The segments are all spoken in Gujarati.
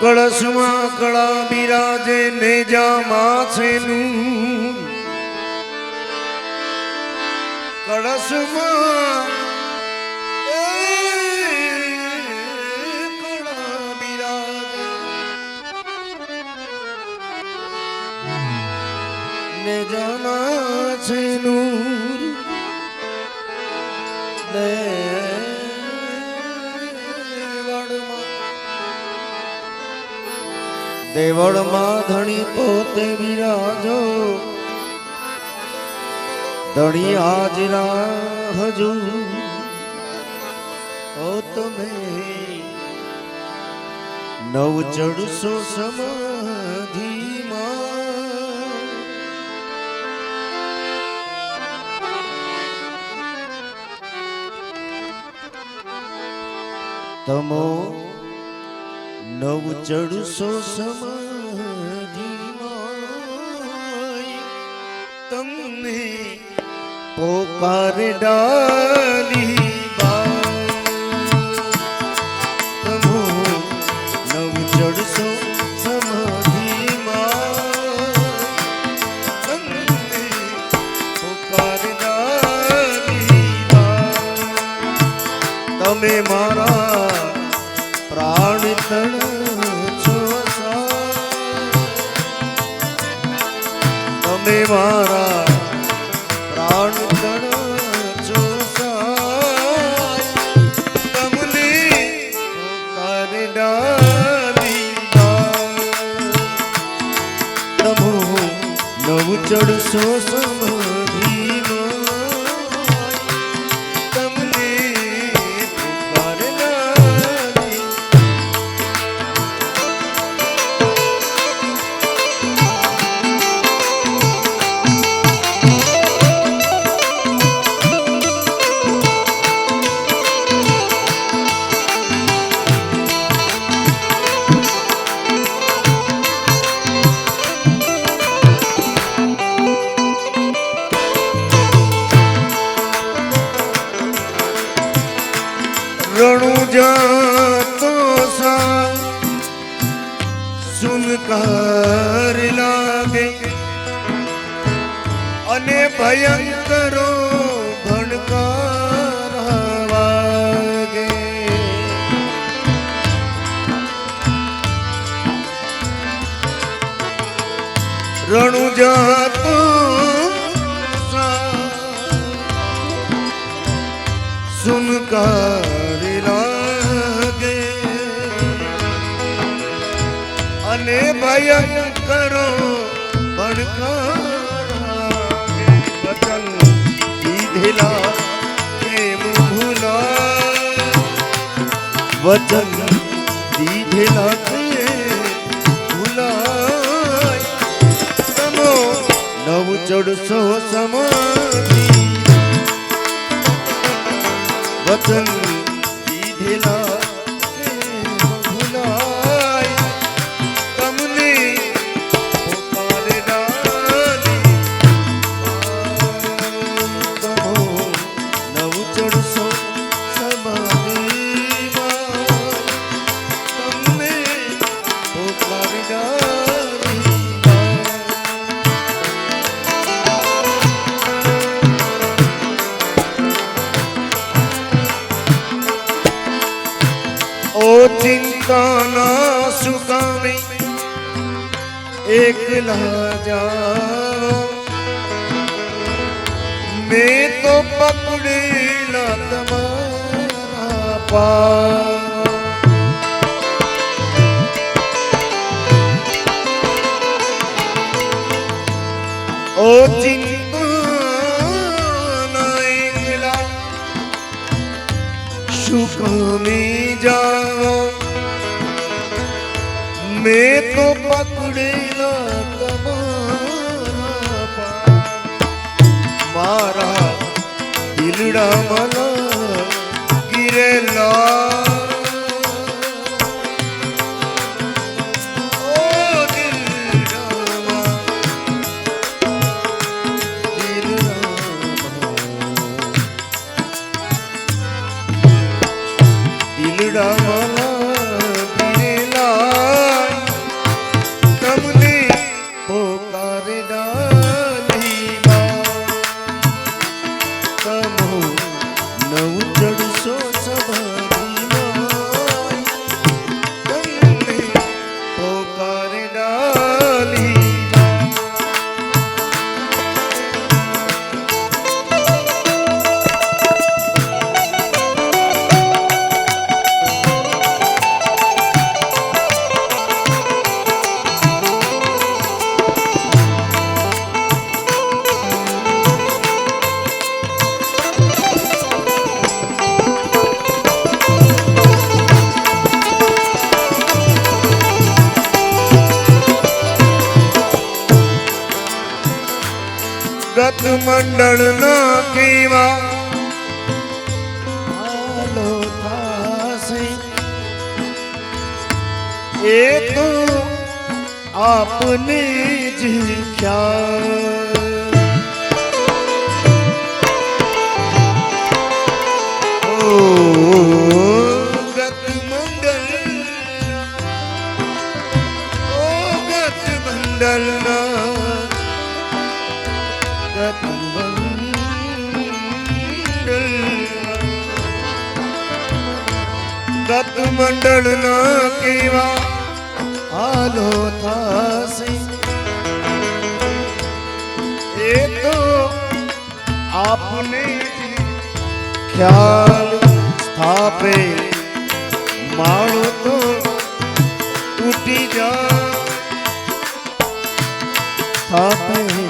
કળશમાં કળા બિરાજે નેજામાં છે નૂર કળશમાં કળા નેજામાં છે નૂર દેવળમાં દેવળમાં ધણી પોતે વિરાજો ધણી હાજરા હજુ ઓ તમે નવ ચડશો સમાધિમાં. તમો નવ ચડશો સમાધિમાં તમને પોકાર ડાલી. તમે સુનકાર લાગે. અને ભયંકરો રણુ જાતો સા ભયંકરો ભણકાર વચન દીધેલા પ્રેમ ભૂલા. વચન તમો નવ ચડસો સમાધિ વચન ચિંતાના સુકામે એકલા જાઓ મેં તો પકડેલા તમારા પા ઓ ચિંતાના સુકામી જાઓ મેં તો પકડેલા. મારા દિલડા મન ગિરેલા મંડળ ના કેવા. એ તો આપને જીખ્યા ખ્યાલ. ગત મંડળ ના કેવા હાલો થશે. એ તો આપને ખ્યાલ સ્થાપે. માણો તો તૂટી જા. સ્થાપે.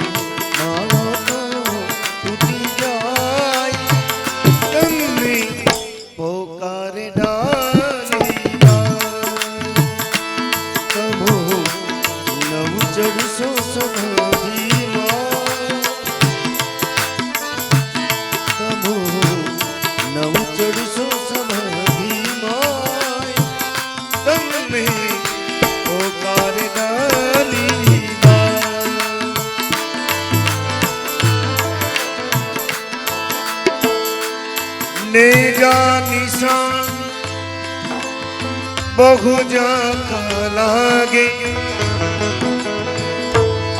બહુ જા લાગે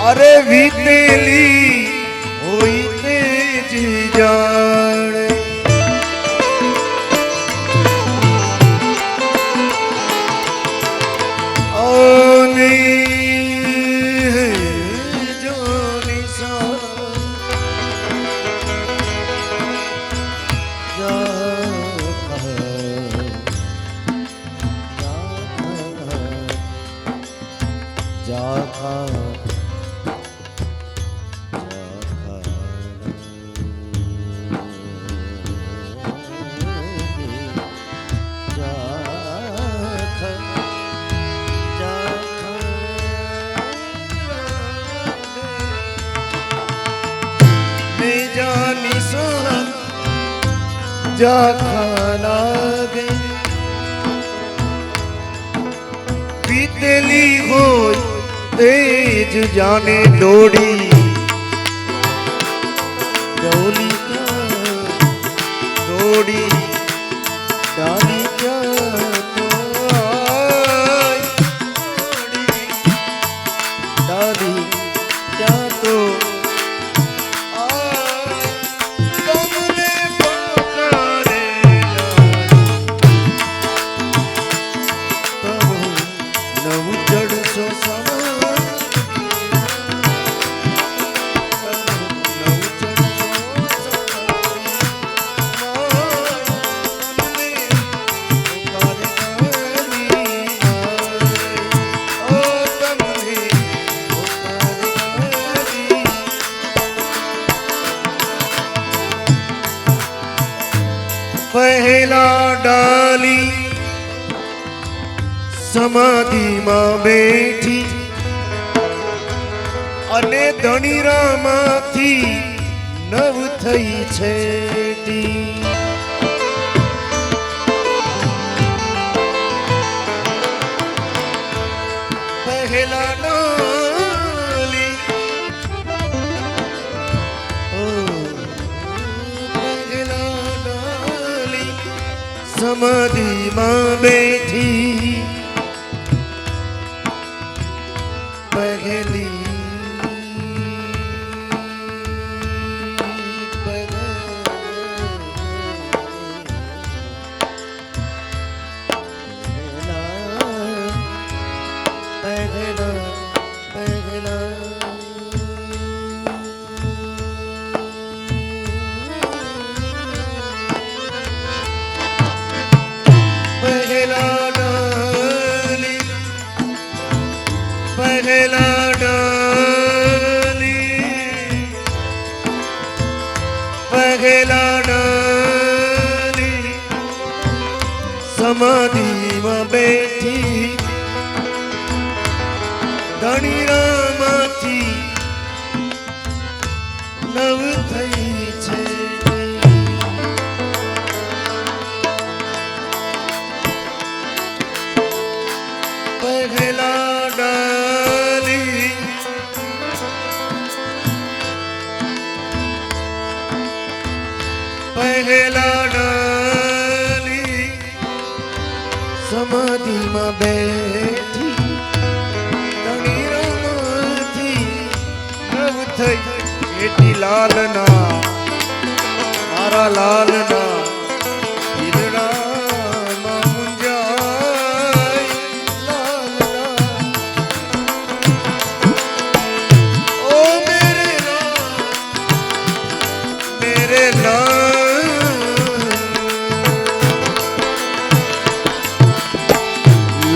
અરે વીતેલી હોય તે જી જાણે જાખા લાગે વીતેલી હોય તેજ જાને દોડી સમાધિમાં બેઠી અને ધણીરામાંથી નવ થઈ છે પહેલા ડાલી સમાધિમાં બેઠી. પહેલી સમાધિમાં બેઠી. ધણી રમથી રવ થઈ. બેટી લાલના મારા લાલના.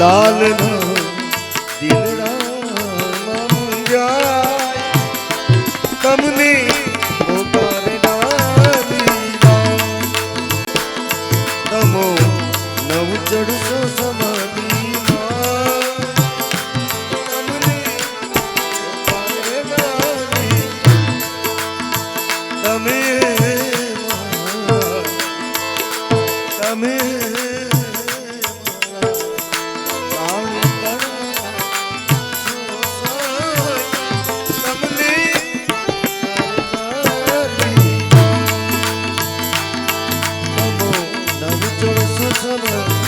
लाल আসমান